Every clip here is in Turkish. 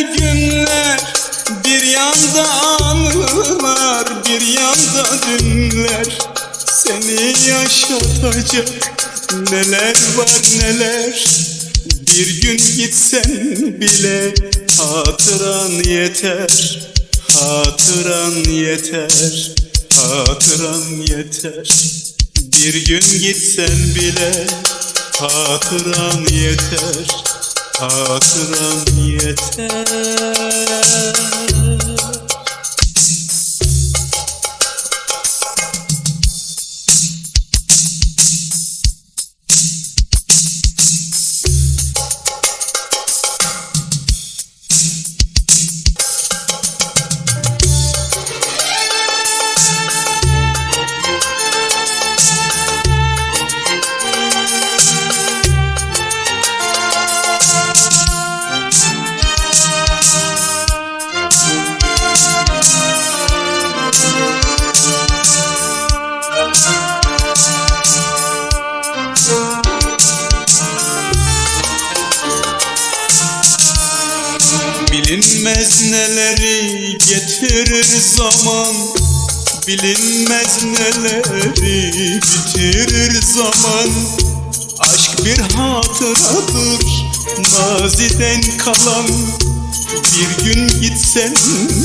günler Bir yanda anılar bir yanda dünler. Seni yaşatacak neler var neler. Bir gün gitsen bile hatıran yeter Hatıran yeter Hatıran yeter. Bir gün gitsen bile Hatıran yeter Hatıran yeter Bilinmez neleri getirir zaman? Bilinmez neleri bitirir zaman? Aşk bir hatıradır maziden kalan. Bir gün gitsen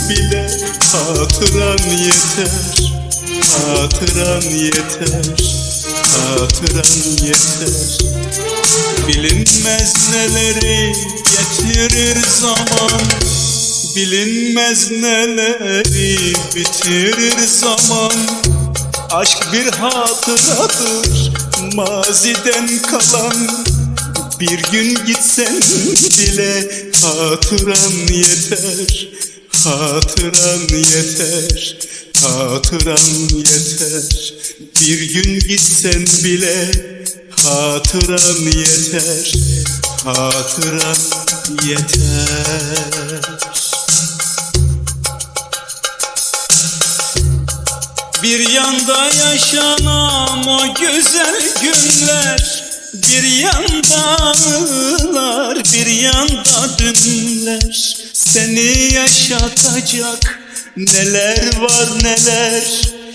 bile hatıran yeter Hatıran yeter Hatıran yeter Bilinmez neleri getirir zaman. Bilinmez neleri bitirir zaman. Aşk bir hatıradır maziden kalan. Bir gün gitsen bile hatıran yeter. Hatıran yeter Hatıran yeter. Bir gün gitsen bile Hatıran yeter Hatıran yeter. Bir yanda yaşanan o güzel günler Bir yanda anılar bir yanda dünler. Seni yaşatacak neler var neler